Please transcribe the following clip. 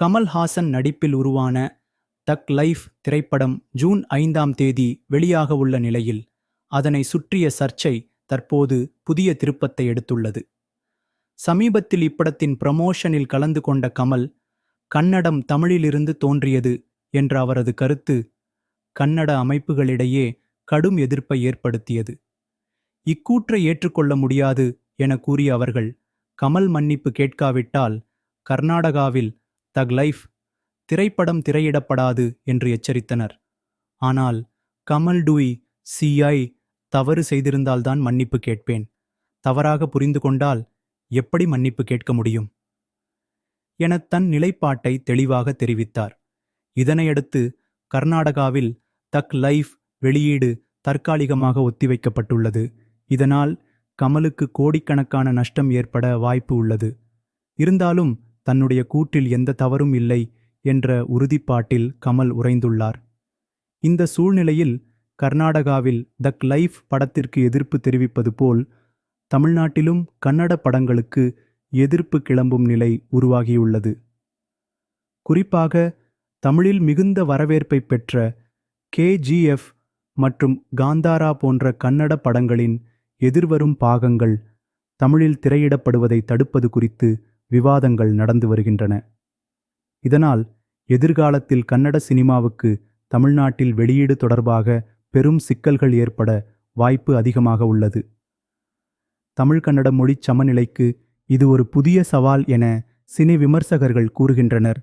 கமல்ஹாசன் நடிப்பில் உருவான தக் லைஃப் திரைப்படம் ஜூன் ஐந்தாம் தேதி வெளியாக உள்ள நிலையில் அதனை சுற்றிய சர்ச்சை தற்போது புதிய திருப்பத்தை எடுத்துள்ளது. சமீபத்தில் இப்படத்தின் ப்ரமோஷனில் கலந்து கொண்ட கமல் கன்னடம் தமிழிலிருந்து தோன்றியது என்ற அவரது கருத்து கன்னட அமைப்புகளிடையே கடும் எதிர்ப்பை ஏற்படுத்தியது. இக்கூற்றை ஏற்றுக்கொள்ள முடியாது என கூறிய அவர்கள் கமல் மன்னிப்பு கேட்காவிட்டால் கர்நாடகாவில் தக் லைஃப் திரைப்படம் திரையிடப்படாது என்று எச்சரித்தனர். ஆனால் கமல் டூய் சிஐ தவறு செய்திருந்தால்தான் மன்னிப்பு கேட்பேன். தவறாக புரிந்து கொண்டால் எப்படி மன்னிப்பு கேட்க முடியும்? என தன் நிலைப்பாட்டை தெளிவாக தெரிவித்தார். இதனையடுத்து கர்நாடகாவில் தக் லைஃப் வெளியீடு தற்காலிகமாக ஒத்திவைக்கப்பட்டுள்ளது. இதனால் கமலுக்கு கோடிக்கணக்கான நஷ்டம் ஏற்பட வாய்ப்பு உள்ளது. இருந்தாலும் தன்னுடைய கூற்றில் எந்த தவறும் இல்லை என்ற உறுதிப்பாட்டில் கமல் உறைந்துள்ளார். இந்த சூழ்நிலையில் கர்நாடகாவில் தக் லைஃப் படத்திற்கு எதிர்ப்பு தெரிவிப்பது போல் தமிழ்நாட்டிலும் கன்னட படங்களுக்கு எதிர்ப்பு கிளம்பும் நிலை உருவாகியுள்ளது. குறிப்பாக தமிழில் மிகுந்த வரவேற்பை பெற்ற கேஜிஎஃப் மற்றும் காந்தாரா போன்ற கன்னட படங்களின் எதிர்வரும் பாகங்கள் தமிழில் திரையிடப்படுவதை தடுப்பது குறித்து விவாதங்கள் நடந்து வருகின்றன. இதனால் எதிர்காலத்தில் கன்னட சினிமாவுக்கு தமிழ்நாட்டில் வெளியீடு தொடர்பாக பெரும் சிக்கல்கள் ஏற்பட வாய்ப்பு அதிகமாக உள்ளது. தமிழ் கன்னட மொழி சமநிலைக்கு இது ஒரு புதிய சவால் என சினி விமர்சகர்கள் கூறுகின்றனர்.